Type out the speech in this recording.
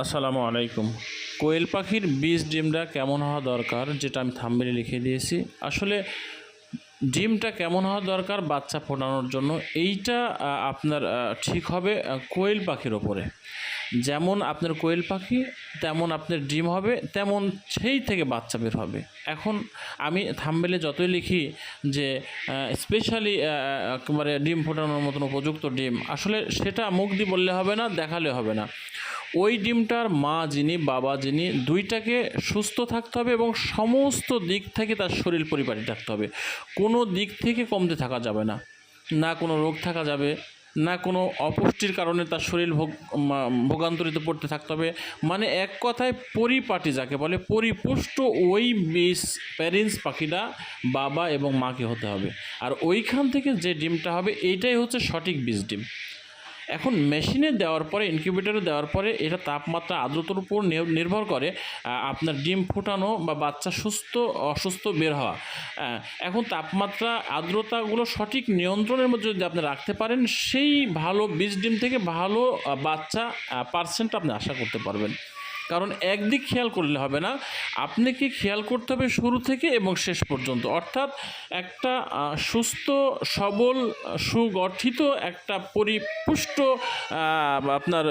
আসসালামু আলাইকুম। কোয়েল পাখির বীজ ডিমটা কেমন হওয়া দরকার, যেটা আমি থাম্বেলে লিখে দিয়েছি। আসলে ডিমটা কেমন হওয়া দরকার বাচ্চা ফোটানোর জন্য, এইটা আপনার ঠিক হবে কোয়েল পাখির ওপরে। যেমন আপনার কোয়েল পাখি, তেমন আপনার ডিম হবে, তেমন সেই থেকে বাচ্চা বের হবে। এখন আমি থাম্বেলে যতই লিখি যে স্পেশালি একেবারে ডিম ফোটানোর মতন উপযুক্ত ডিম, আসলে সেটা মুখ দিয়ে বললে হবে না, দেখালে হবে না। ওই ডিমটার মা যিনি, বাবা যিনি, দুইটাকে সুস্থ থাকতে হবে এবং সমস্ত দিক থেকে তার শরীর পরিপাটি থাকতে হবে। কোনো দিক থেকে কমতে থাকা যাবে না। না কোনো রোগ থাকা যাবে, না কোনো অপুষ্টির কারণে তার শরীর ভোগ ভোগান্তরিত পড়তে থাকতে হবে। মানে এক কথায় পরিপাটি যাকে বলে, পরিপুষ্ট ওই বীজ প্যারেন্টস পাখিটা বাবা এবং মাকে হতে হবে। আর ওইখান থেকে যে ডিমটা হবে, এইটাই হচ্ছে সঠিক বীজ ডিম। এখন মেশিনে দেওয়ার পরে ইনকিউবেটরে দেওয়ার পরে এটা তাপমাত্রা আর্দ্রতার উপর নির্ভর করে আপনার ডিম ফোটানো বা বাচ্চা সুস্থ, অসুস্থ বের হওয়া। এখন তাপমাত্রা আর্দ্রতাগুলো সঠিক নিয়ন্ত্রণের মধ্যে যদি আপনি রাখতে পারেন, সেই ভালো বীজ ডিম থেকে ভালো বাচ্চা পার্সেন্ট আপনি আশা করতে পারবেন। কারণ একদিক খেয়াল করলে হবে না। আপনাকে খেয়াল করতে হবে শুরু থেকে এবং শেষ পর্যন্ত। অর্থাৎ একটা সুস্থ, সবল, সুগঠিত একটা পরিপুষ্ট আপনার